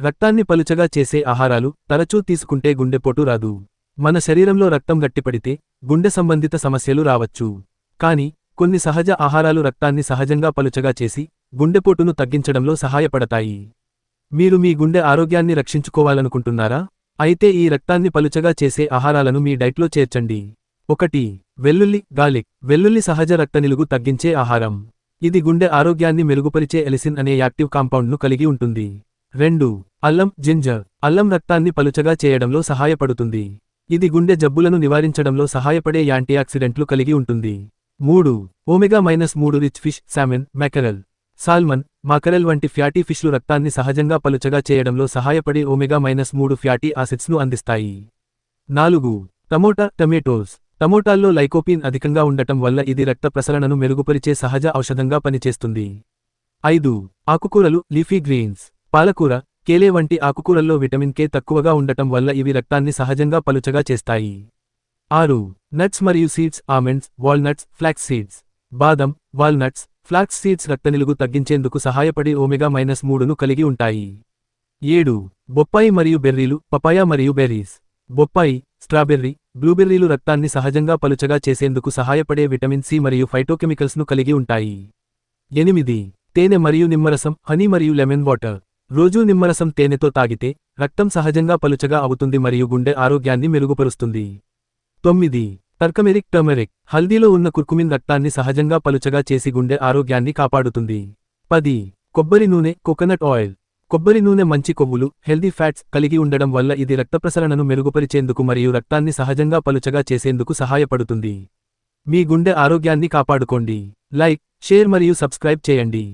రక్తాన్ని పలుచగా చేసే ఆహారాలు తరచూ తీసుకుంటే గుండెపోటు రాదు. మన శరీరంలో రక్తం గట్టిపడితే గుండె సంబంధిత సమస్యలు రావచ్చు. కాని కొన్ని సహజ ఆహారాలు రక్తాన్ని సహజంగా పలుచగా చేసి గుండెపోటును తగ్గించడంలో సహాయపడతాయి. మీరు మీ గుండె ఆరోగ్యాన్ని రక్షించుకోవాలనుకుంటున్నారా? అయితే ఈ రక్తాన్ని పలుచగా చేసే ఆహారాలను మీ డైట్లో చేర్చండి. ఒకటి వెల్లుల్లి గాలిక్ వెల్లుల్లి సహజ రక్తనిలుగు తగ్గించే ఆహారం. ఇది గుండె ఆరోగ్యాన్ని మెరుగుపరిచే ఎలిసిన్ అనే యాక్టివ్ కాంపౌండ్ను కలిగి ఉంటుంది. రెండు అల్లం జింజర్. అల్లం రక్తాన్ని పలుచగా చేయడంలో సహాయపడుతుంది. ఇది గుండె జబ్బులను నివారించడంలో సహాయపడే యాంటీఆక్సిడెంట్లు కలిగి ఉంటుంది. మూడు ఓమెగా మైనస్ మూడు rich fish salmon mackerel. Salmon mackerel వంటి ఫ్యాటీ ఫిష్లు రక్తాన్ని సహజంగా పలుచగా చేయడంలో సహాయపడే ఓమెగా మైనస్ మూడు ఫ్యాటీ ఆసిడ్స్ను అందిస్తాయి. నాలుగు టమోటా టమేటోస్. టమోటాల్లో లైకోపీన్ అధికంగా ఉండటం వల్ల ఇది రక్త ప్రసరణను మెరుగుపరిచే సహజ ఔషధంగా పనిచేస్తుంది. ఐదు ఆకుకూరలు లీఫీ గ్రీన్స్. పాలకూర కేలే వంటి ఆకుకూరల్లో విటమిన్ కే తక్కువగా ఉండటం వల్ల ఇవి రక్తాన్ని సహజంగా పలుచగా చేస్తాయి. ఆరు నట్స్ మరియు seeds almonds walnuts flax seeds. బాదం వాల్నట్స్ ఫ్లాక్స్ సీడ్స్ రక్తనిలుగు తగ్గించేందుకు సహాయపడే ఓమెగా మైనస్ మూడును కలిగి ఉంటాయి. ఏడు బొప్పాయి మరియు బెర్రీలు పపాయా మరియు బెర్రీస్. బొప్పాయి స్ట్రాబెర్రీ బ్లూబెర్రీలు రక్తాన్ని సహజంగా పలుచగా చేసేందుకు సహాయపడే విటమిన్ సి మరియు ఫైటోకెమికల్స్ను కలిగి ఉంటాయి. ఎనిమిది తేనె మరియు నిమ్మరసం హనీ మరియు లెమన్ వాటర్. రోజూ నిమ్మరసం తేనెతో తాగితే రక్తం సహజంగా పలుచగా అవుతుంది మరియు గుండె ఆరోగ్యాన్ని మెరుగుపరుస్తుంది. తొమ్మిది. టర్కమెరిక్ టర్మరిక్ హల్దీలో ఉన్న కుర్కుమిన్ రక్తాన్ని సహజంగా పలుచగా చేసి గుండె ఆరోగ్యాన్ని కాపాడుతుంది. పది. కొబ్బరి నూనె కోకోనట్ ఆయిల్. కొబ్బరి నూనె మంచి కొవ్వులు హెల్దీ ఫ్యాట్స్ కలిగి ఉండడం వల్ల ఇది రక్త ప్రసరణను మెరుగుపరిచేందుకు మరియు రక్తాన్ని సహజంగా పలుచగా చేసేందుకు సహాయపడుతుంది. మీ గుండె ఆరోగ్యాన్ని కాపాడుకోండి. లైక్ షేర్ మరియు సబ్స్క్రైబ్ చేయండి.